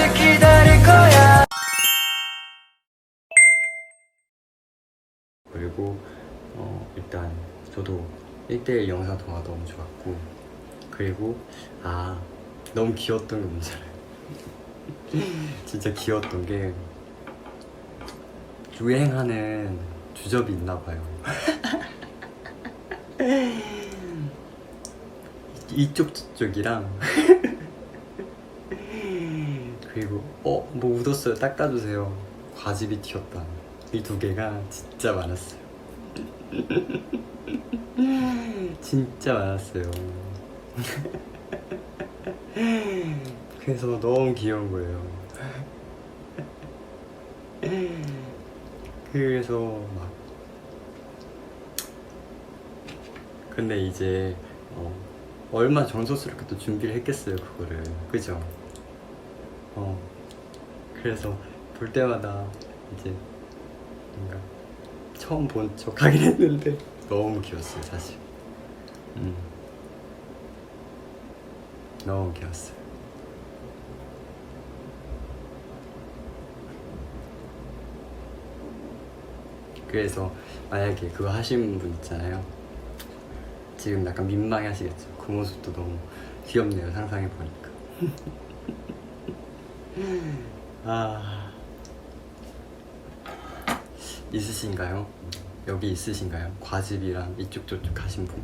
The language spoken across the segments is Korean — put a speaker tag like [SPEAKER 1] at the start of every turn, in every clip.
[SPEAKER 1] 언제까지 기다릴 거야
[SPEAKER 2] 그리고 어, 일단 저도 1대1 영상 통화 너무 좋았고 그리고 아 너무 귀여웠던 게 뭔지 알아요? 진짜 귀여웠던 게 유행하는 주접이 있나 봐요 이쪽 저쪽이랑 그리고 어? 뭐 묻었어요. 닦아주세요. 과즙이 튀었다. 이 두 개가 진짜 많았어요. 진짜 많았어요. 그래서 너무 귀여운 거예요. 그래서 막 근데 이제 어, 얼마 정성스럽게 또 준비를 했겠어요 그거를. 그죠? 어. 그래서 볼 때마다 이제 뭔가 처음 본 척 하긴 했는데 너무 귀여웠어요 사실. 음. 너무 귀여웠어요. 그래서 만약에 그거 하시는 분 있잖아요. 지금 약간 민망해 하시겠죠. 그 모습도 너무 귀엽네요 상상해 보니까 아 있으신가요? 여기 있으신가요? 과즙이랑 이쪽 저쪽 가신 분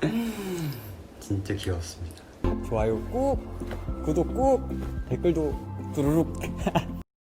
[SPEAKER 2] 진짜 귀여웠습니다 좋아요 꾹 구독 꾹 댓글도 두루룩